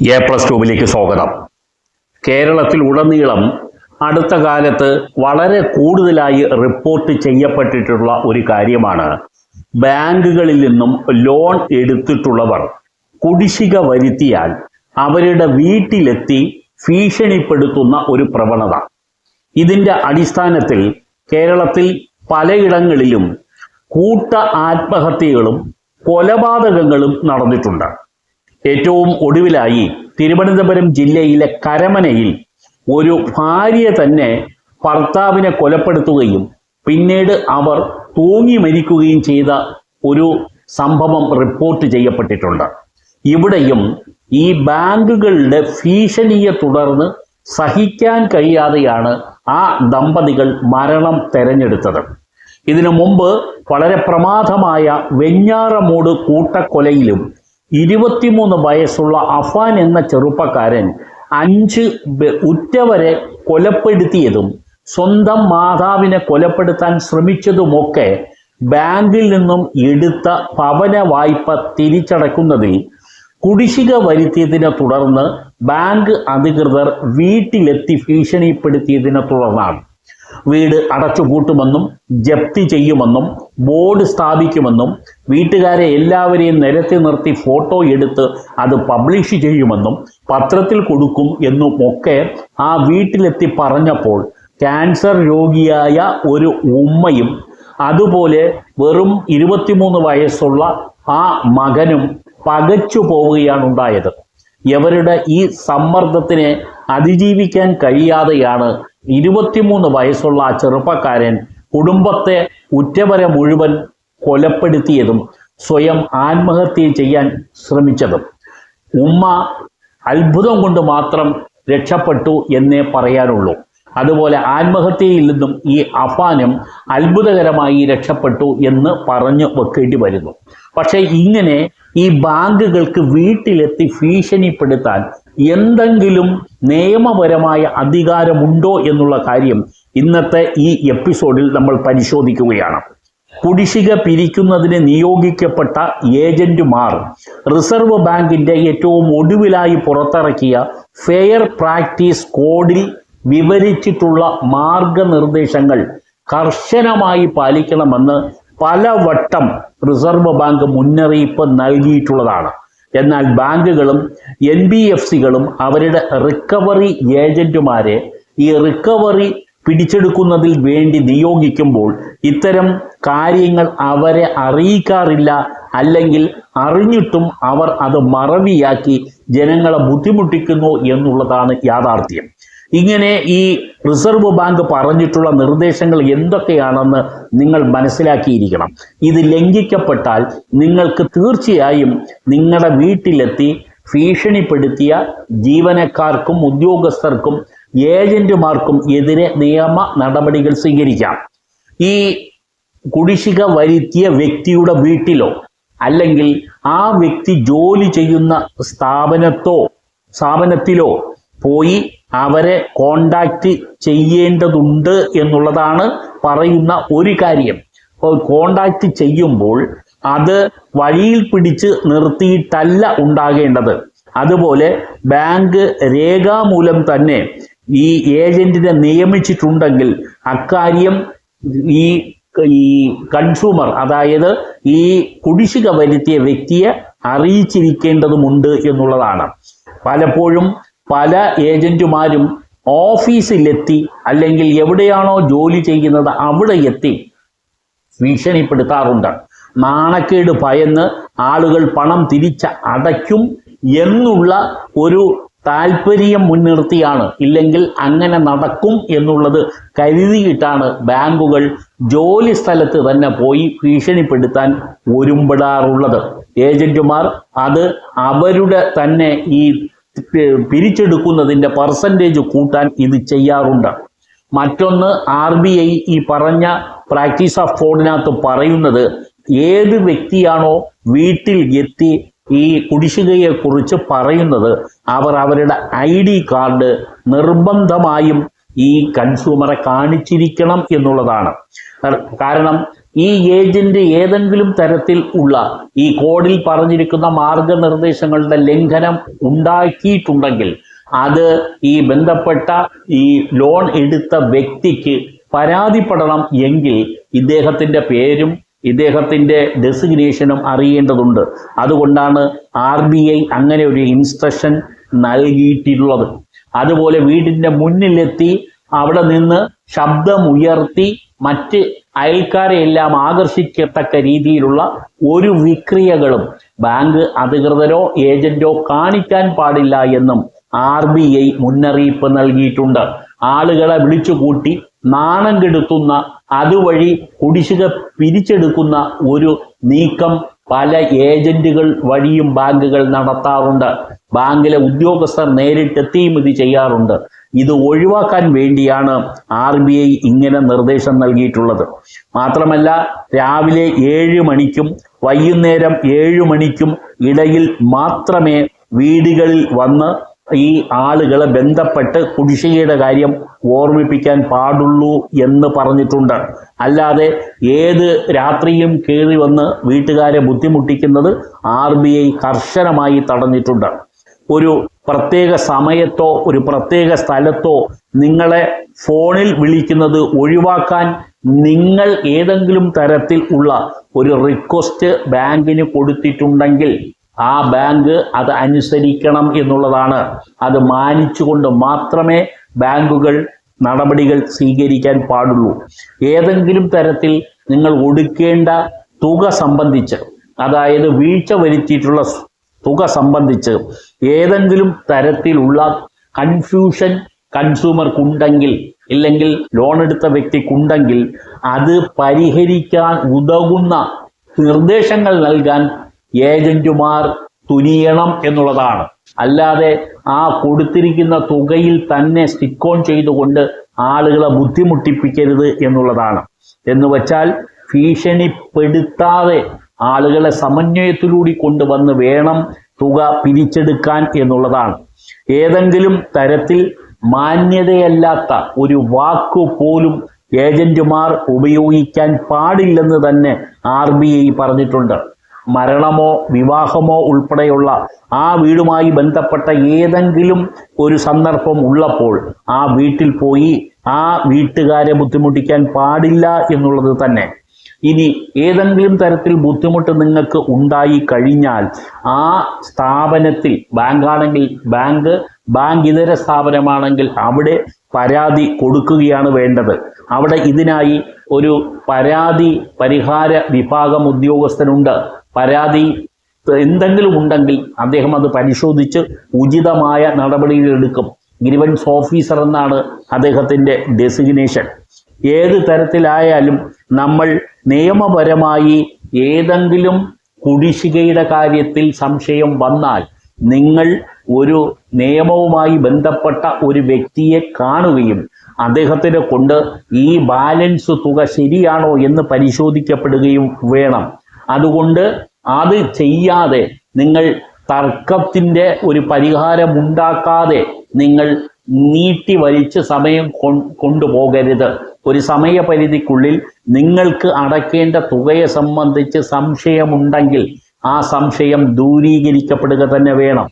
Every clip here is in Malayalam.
എ പ്ലസ് ട്യൂബിലേക്ക് സ്വാഗതം. കേരളത്തിൽ ഉടനീളം അടുത്ത കാലത്ത് വളരെ കൂടുതലായി റിപ്പോർട്ട് ചെയ്യപ്പെട്ടിട്ടുള്ള ഒരു കാര്യമാണ് ബാങ്കുകളിൽ നിന്നും ലോൺ എടുത്തിട്ടുള്ളവർ കുടിശ്ശിക വരുത്തിയാൽ അവരുടെ വീട്ടിലെത്തി ഭീഷണിപ്പെടുത്തുന്ന ഒരു പ്രവണത. ഇതിന്റെ അടിസ്ഥാനത്തിൽ കേരളത്തിൽ പലയിടങ്ങളിലും കൂട്ട ആത്മഹത്യകളും കൊലപാതകങ്ങളും നടന്നിട്ടുണ്ട്. ഏറ്റവും ഒടുവിലായി തിരുവനന്തപുരം ജില്ലയിലെ കരമനയിൽ ഒരു ഭാര്യ തന്നെ ഭർത്താവിനെ കൊലപ്പെടുത്തുകയും പിന്നീട് അവർ തൂങ്ങി മരിക്കുകയും ചെയ്ത ഒരു സംഭവം റിപ്പോർട്ട് ചെയ്യപ്പെട്ടിട്ടുണ്ട്. ഇവിടെയും ഈ ബാങ്കുകളുടെ ഭീഷണിയെ തുടർന്ന് സഹിക്കാൻ കഴിയാതെയാണ് ആ ദമ്പതികൾ മരണം തെരഞ്ഞെടുത്തത്. ഇതിനു മുമ്പ് വളരെ പ്രമാദമായ വെഞ്ഞാറമൂട് കൂട്ടക്കൊലയിലും ഇരുപത്തിമൂന്ന് വയസ്സുള്ള അഫാൻ എന്ന ചെറുപ്പക്കാരൻ അഞ്ച് ഉറ്റവരെ കൊലപ്പെടുത്തിയതും സ്വന്തം മാതാവിനെ കൊലപ്പെടുത്താൻ ശ്രമിച്ചതുമൊക്കെ ബാങ്കിൽ നിന്നും എടുത്ത ഭവന വായ്പ തിരിച്ചടക്കുന്നതിൽ കുടിശ്ശിക വരുത്തിയതിനെ തുടർന്ന് ബാങ്ക് അധികൃതർ വീട്ടിലെത്തി ഭീഷണിപ്പെടുത്തിയതിനെ തുടർന്നാണ്. വീട് അടച്ചുപൂട്ടുമെന്നും ജപ്തി ചെയ്യുമെന്നും ബോർഡ് സ്ഥാപിക്കുമെന്നും വീട്ടുകാരെ എല്ലാവരെയും നിരത്തി നിർത്തി ഫോട്ടോ എടുത്ത് അത് പബ്ലിഷ് ചെയ്യുമെന്നും പത്രത്തിൽ കൊടുക്കും എന്നും ഒക്കെ ആ വീട്ടിലെത്തി പറഞ്ഞപ്പോൾ ക്യാൻസർ രോഗിയായ ഒരു ഉമ്മയും അതുപോലെ വെറും ഇരുപത്തിമൂന്ന് വയസ്സുള്ള ആ മകനും പകച്ചു പോവുകയാണ് ഉണ്ടായത് ഇവരുടെ ഈ സമ്മർദ്ദത്തിനെ അതിജീവിക്കാൻ കഴിയാതെയാണ് ഇരുപത്തിമൂന്ന് വയസ്സുള്ള ആ ചെറുപ്പക്കാരൻ കുടുംബത്തെ ഉറ്റവരെ മുഴുവൻ കൊലപ്പെടുത്തിയതും സ്വയം ആത്മഹത്യ ചെയ്യാൻ ശ്രമിച്ചതും. ഉമ്മ അത്ഭുതം കൊണ്ട് മാത്രം രക്ഷപ്പെട്ടു എന്നേ പറയാനുള്ളൂ. അതുപോലെ ആത്മഹത്യയിൽ നിന്നും ഈ അഫാനും അത്ഭുതകരമായി രക്ഷപ്പെട്ടു എന്ന് പറഞ്ഞു വെക്കേണ്ടി വരുന്നു. പക്ഷേ ഇങ്ങനെ ഈ ബാങ്കുകൾക്ക് വീട്ടിലെത്തി ഭീഷണിപ്പെടുത്താൻ എന്തെങ്കിലും നിയമപരമായ അധികാരമുണ്ടോ എന്നുള്ള കാര്യം ഇന്നത്തെ ഈ എപ്പിസോഡിൽ നമ്മൾ പരിശോധിക്കുകയാണ്. കുടിശ്ശിക പിരിക്കുന്നതിന് നിയോഗിക്കപ്പെട്ട ഏജന്റുമാർ റിസർവ് ബാങ്കിന്റെ ഏറ്റവും ഒടുവിലായി പുറത്തിറക്കിയ ഫെയർ പ്രാക്ടീസ് കോഡിൽ വിവരിച്ചിട്ടുള്ള മാർഗനിർദ്ദേശങ്ങൾ കർശനമായി പാലിക്കണമെന്ന് പലവട്ടം റിസർവ് ബാങ്ക് മുന്നറിയിപ്പ് നൽകിയിട്ടുള്ളതാണ്. എന്നാൽ ബാങ്കുകളും എൻ ബി എഫ് സികളും അവരുടെ റിക്കവറി ഏജന്റുമാരെ ഈ റിക്കവറി പിടിച്ചെടുക്കുന്നതിൽ വേണ്ടി നിയോഗിക്കുമ്പോൾ ഇത്തരം കാര്യങ്ങൾ അവരെ അറിയിക്കാറില്ല അല്ലെങ്കിൽ അറിഞ്ഞിട്ടും അവർ അത് മറവിയാക്കി ജനങ്ങളെ ബുദ്ധിമുട്ടിക്കുന്നു എന്നുള്ളതാണ് യാഥാർത്ഥ്യം. ഇങ്ങനെ ഈ റിസർവ് ബാങ്ക് പറഞ്ഞിട്ടുള്ള നിർദ്ദേശങ്ങൾ എന്തൊക്കെയാണെന്ന് നിങ്ങൾ മനസ്സിലാക്കിയിരിക്കണം. ഇത് ലംഘിക്കപ്പെട്ടാൽ നിങ്ങൾക്ക് തീർച്ചയായും നിങ്ങളുടെ വീട്ടിലെത്തി ഭീഷണിപ്പെടുത്തിയ ജീവനക്കാർക്കും ഉദ്യോഗസ്ഥർക്കും ഏജന്റുമാർക്കും എതിരെ നിയമ നടപടികൾ സ്വീകരിക്കാം. ഈ കുടിശ്ശിക വരുത്തിയ വ്യക്തിയുടെ വീട്ടിലോ അല്ലെങ്കിൽ ആ വ്യക്തി ജോലി ചെയ്യുന്ന സ്ഥാപനത്തോ സ്ഥാപനത്തിലോ പോയി അവരെ കോണ്ടാക്ട് ചെയ്യേണ്ടതുണ്ട് എന്നുള്ളതാണ് പറയുന്ന ഒരു കാര്യം. അപ്പോൾ കോണ്ടാക്ട് ചെയ്യുമ്പോൾ അത് വഴിയിൽ പിടിച്ച് നിർത്തിയിട്ടല്ല ഉണ്ടാകേണ്ടത്. അതുപോലെ ബാങ്ക് രേഖാമൂലം തന്നെ ഈ ഏജന്റിനെ നിയമിച്ചിട്ടുണ്ടെങ്കിൽ അക്കാര്യം ഈ ഈ കൺസ്യൂമർ അതായത് ഈ കുടിശ്ശിക വരുത്തിയ വ്യക്തിയെ അറിയിച്ചിരിക്കേണ്ടതുമുണ്ട് എന്നുള്ളതാണ്. പലപ്പോഴും പല ഏജന്റുമാരും ഓഫീസിലെത്തി അല്ലെങ്കിൽ എവിടെയാണോ ജോലി ചെയ്യുന്നത് അവിടെ എത്തി ഭീഷണിപ്പെടുത്താറുണ്ട്. നാണക്കേട് ഭയന്ന് ആളുകൾ പണം തിരിച്ച് അടയ്ക്കും എന്നുള്ള ഒരു താല്പര്യം മുൻനിർത്തിയാണ്. ഇല്ലെങ്കിൽ അങ്ങനെ നടക്കും എന്നുള്ളത് കരുതിയിട്ടാണ് ബാങ്കുകൾ ജോലി സ്ഥലത്ത് തന്നെ പോയി ഭീഷണിപ്പെടുത്താൻ ഒരുമ്പെടാറുള്ളത്. ഏജന്റുമാർ അത് അവരുടെ തന്നെ ഈ പിരിച്ചെടുക്കുന്നതിന്റെ പെർസെന്റേജ് കൂട്ടാൻ ഇത് ചെയ്യാറുണ്ട്. മറ്റൊന്ന് ആർ ബി ഐ ഈ പറഞ്ഞ പ്രാക്ടീസ് ഓഫ് കോഡിനകത്ത് പറയുന്നത് ഏത് വ്യക്തിയാണോ വീട്ടിൽ എത്തി ഈ കുടിശ്ശികയെക്കുറിച്ച് പറയുന്നത് അവർ അവരുടെ ഐ ഡി കാർഡ് നിർബന്ധമായും ഈ കൺസ്യൂമറെ കാണിച്ചിരിക്കണം എന്നുള്ളതാണ്. കാരണം ഈ ഏജന്റ് ഏതെങ്കിലും തരത്തിൽ ഉള്ള ഈ കോഡിൽ പറഞ്ഞിരിക്കുന്ന മാർഗനിർദ്ദേശങ്ങളുടെ ലംഘനം ഉണ്ടാക്കിയിട്ടുണ്ടെങ്കിൽ അത് ഈ ബന്ധപ്പെട്ട ഈ ലോൺ എടുത്ത വ്യക്തിക്ക് പരാതിപ്പെടണം എങ്കിൽ ഇദ്ദേഹത്തിന്റെ പേരും ഇദ്ദേഹത്തിന്റെ ഡെസിഗ്നേഷനും അറിയേണ്ടതുണ്ട്. അതുകൊണ്ടാണ് ആർ ബി ഐ അങ്ങനെ ഒരു ഇൻസ്ട്രക്ഷൻ നൽകിയിട്ടുള്ളത്. അതുപോലെ വീടിന്റെ മുന്നിലെത്തി അവിടെ നിന്ന് ശബ്ദമുയർത്തി മറ്റ് അയൽക്കാരെ എല്ലാം ആകർഷിക്കത്തക്ക രീതിയിലുള്ള ഒരു വിക്രിയകളും ബാങ്ക് അധികൃതരോ ഏജന്റോ കാണിക്കാൻ പാടില്ല എന്നും ആർ ബി ഐ മുന്നറിയിപ്പ് നൽകിയിട്ടുണ്ട്. ആളുകളെ വിളിച്ചുകൂട്ടി നാണം കെടുത്തുന്ന അതുവഴി കുടിശ്ശിക പിരിച്ചെടുക്കുന്ന ഒരു നീക്കം പല ഏജന്റുകൾ വഴിയും ബാങ്കുകൾ നടത്താറുണ്ട്. ബാങ്കിലെ ഉദ്യോഗസ്ഥർ നേരിട്ടെത്തിയും ഇത് ചെയ്യാറുണ്ട്. ഇത് ഒഴിവാക്കാൻ വേണ്ടിയാണ് ആർ ബി ഐ ഇങ്ങനെ നിർദ്ദേശം നൽകിയിട്ടുള്ളത്. മാത്രമല്ല രാവിലെ ഏഴ് മണിക്കും വൈകുന്നേരം ഏഴ് മണിക്കും ഇടയിൽ മാത്രമേ വീടുകളിൽ വന്ന് ഈ ആളുകളെ ബന്ധപ്പെട്ട് കുടിശ്ശികയുടെ കാര്യം ഓർമ്മിപ്പിക്കാൻ പാടുള്ളൂ എന്ന് പറഞ്ഞിട്ടുണ്ട്. അല്ലാതെ ഏത് രാത്രിയും കയറി വന്ന് വീട്ടുകാരെ ബുദ്ധിമുട്ടിക്കുന്നത് ആർ ബി ഐ കർശനമായി തടഞ്ഞിട്ടുണ്ട്. ഒരു പ്രത്യേക സമയത്തോ ഒരു പ്രത്യേക സ്ഥലത്തോ നിങ്ങളെ ഫോണിൽ വിളിക്കുന്നത് ഒഴിവാക്കാൻ നിങ്ങൾ ഏതെങ്കിലും തരത്തിൽ ഉള്ള ഒരു റിക്വസ്റ്റ് ബാങ്കിന് കൊടുത്തിട്ടുണ്ടെങ്കിൽ ആ ബാങ്ക് അത് അനുസരിക്കണം എന്നുള്ളതാണ്. അത് മാനിച്ചുകൊണ്ട് മാത്രമേ ബാങ്കുകൾ നടപടികൾ സ്വീകരിക്കാൻ പാടുള്ളൂ. ഏതെങ്കിലും തരത്തിൽ നിങ്ങൾ ഒടുക്കേണ്ട തുക സംബന്ധിച്ച് അതായത് വീഴ്ച വരുത്തിയിട്ടുള്ള തുക സംബന്ധിച്ച് ഏതെങ്കിലും തരത്തിലുള്ള കൺഫ്യൂഷൻ കൺസ്യൂമർക്കുണ്ടെങ്കിൽ ഇല്ലെങ്കിൽ ലോൺ എടുത്ത വ്യക്തിക്കുണ്ടെങ്കിൽ അത് പരിഹരിക്കാൻ ഉതകുന്ന നിർദ്ദേശങ്ങൾ നൽകാൻ ഏജന്റുമാർ തുനിയണം എന്നുള്ളതാണ്. അല്ലാതെ ആ കൊടുത്തിരിക്കുന്ന തുകയിൽ തന്നെ സ്റ്റിക്ക് ഓൺ ചെയ്തുകൊണ്ട് ആളുകളെ ബുദ്ധിമുട്ടിപ്പിക്കരുത് എന്നുള്ളതാണ്. എന്ന് വച്ചാൽ ഭീഷണിപ്പെടുത്താതെ ആളുകളെ സമന്വയത്തിലൂടെ കൊണ്ടുവന്ന് വേണം തുക പിരിച്ചെടുക്കാൻ എന്നുള്ളതാണ്. ഏതെങ്കിലും തരത്തിൽ മാന്യതയല്ലാത്ത ഒരു വാക്കു പോലും ഏജന്റുമാർ ഉപയോഗിക്കാൻ പാടില്ലെന്ന് തന്നെ ആർ പറഞ്ഞിട്ടുണ്ട്. മരണമോ വിവാഹമോ ഉൾപ്പെടെയുള്ള ആ വീടുമായി ബന്ധപ്പെട്ട ഏതെങ്കിലും ഒരു സന്ദർഭം ഉള്ളപ്പോൾ ആ വീട്ടിൽ പോയി ആ വീട്ടുകാരെ ബുദ്ധിമുട്ടിക്കാൻ പാടില്ല എന്നുള്ളത് തന്നെ. ഇനി ഏതെങ്കിലും തരത്തിൽ ബുദ്ധിമുട്ട് നിങ്ങൾക്ക് ഉണ്ടായി കഴിഞ്ഞാൽ ആ സ്ഥാപനത്തിൽ ബാങ്കാണെങ്കിൽ ബാങ്ക് ബാങ്ക് ഇതര സ്ഥാപനമാണെങ്കിൽ അവിടെ പരാതി കൊടുക്കുകയാണ് വേണ്ടത്. അവിടെ ഇതിനായി ഒരു പരാതി പരിഹാര വിഭാഗം ഉദ്യോഗസ്ഥനുണ്ട്. പരാതി എന്തെങ്കിലും ഉണ്ടെങ്കിൽ അദ്ദേഹം അത് പരിശോധിച്ച് ഉചിതമായ നടപടികൾ എടുക്കും. ഗ്രിവൻസ് ഓഫീസർ എന്നാണ് അദ്ദേഹത്തിന്റെ ഡെസിഗ്നേഷൻ. ഏത് തരത്തിലായാലും നമ്മൾ നിയമപരമായി ഏതെങ്കിലും കുടിശ്ശികയുടെ കാര്യത്തിൽ സംശയം വന്നാൽ നിങ്ങൾ ഒരു നിയമവുമായി ബന്ധപ്പെട്ട ഒരു വ്യക്തിയെ കാണുകയും അദ്ദേഹത്തിനെ കൊണ്ട് ഈ ബാലൻസ് തുക ശരിയാണോ എന്ന് പരിശോധിക്കപ്പെടുകയും വേണം. അതുകൊണ്ട് അത് ചെയ്യാതെ നിങ്ങൾ തർക്കത്തിന്റെ ഒരു പരിഹാരമുണ്ടാക്കാതെ നിങ്ങൾ നീട്ടി വലിച്ച് സമയം കൊണ്ടുപോകരുത്. ഒരു സമയപരിധിക്കുള്ളിൽ നിങ്ങൾക്ക് അടയ്ക്കേണ്ട തുകയെ സംബന്ധിച്ച് സംശയമുണ്ടെങ്കിൽ ആ സംശയം ദൂരീകരിക്കപ്പെടുക തന്നെ വേണം.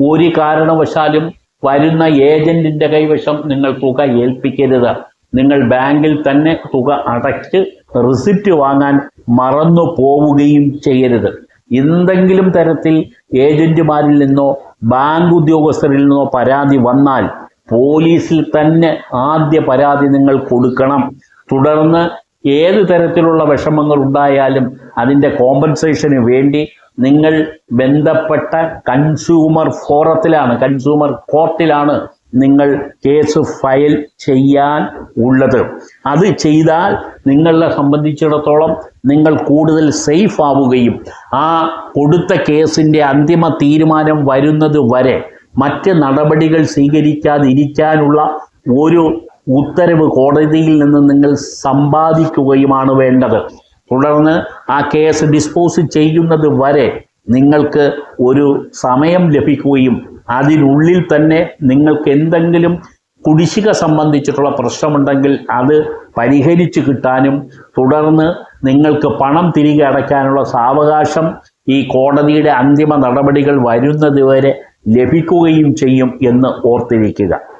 ഒരു കാരണവശാലും വരുന്ന ഏജന്റിന്റെ കൈവശം നിങ്ങൾ തുക ഏൽപ്പിക്കരുത്. നിങ്ങൾ ബാങ്കിൽ തന്നെ തുക അടച്ച് റിസിപ്റ്റ് വാങ്ങാൻ മറന്നു പോവുകയും ചെയ്യരുത്. എന്തെങ്കിലും തരത്തിൽ ഏജന്റുമാരിൽ നിന്നോ ബാങ്ക് ഉദ്യോഗസ്ഥരിൽ നിന്നോ പരാതി വന്നാൽ പോലീസിൽ തന്നെ ആദ്യ പരാതി നിങ്ങൾ കൊടുക്കണം. തുടർന്ന് ഏത് തരത്തിലുള്ള വിഷമങ്ങൾ ഉണ്ടായാലും അതിന്റെ കോമ്പൻസേഷന് വേണ്ടി നിങ്ങൾ ബന്ധപ്പെട്ട കൺസ്യൂമർ ഫോറത്തിലാണ് കൺസ്യൂമർ കോർട്ടിലാണ് നിങ്ങൾ കേസ് ഫയൽ ചെയ്യാൻ ഉള്ളത്. അത് ചെയ്താൽ നിങ്ങളെ സംബന്ധിച്ചിടത്തോളം നിങ്ങൾ കൂടുതൽ സേഫ് ആവുകയും ആ കൊടുത്ത കേസിന്റെ അന്തിമ തീരുമാനം വരുന്നത് വരെ മറ്റ് നടപടികൾ സ്വീകരിക്കാതിരിക്കാനുള്ള ഒരു ഉത്തരവ് കോടതിയിൽ നിന്ന് നിങ്ങൾ സമ്പാദിക്കുകയുമാണ് വേണ്ടത്. തുടർന്ന് ആ കേസ് ഡിസ്പോസ് ചെയ്യുന്നത് വരെ നിങ്ങൾക്ക് ഒരു സമയം ലഭിക്കുകയും അതിനുള്ളിൽ തന്നെ നിങ്ങൾക്ക് എന്തെങ്കിലും കുടിശ്ശിക സംബന്ധിച്ചിട്ടുള്ള പ്രശ്നമുണ്ടെങ്കിൽ അത് പരിഹരിച്ചു കിട്ടാനും തുടർന്ന് നിങ്ങൾക്ക് പണം തിരികെ അടയ്ക്കാനുള്ള സാവകാശം ഈ കോടതിയുടെ അന്തിമ നടപടികൾ വരുന്നതുവരെ ലഭിക്കുകയും ചെയ്യും എന്ന് ഓർത്തിരിക്കുക.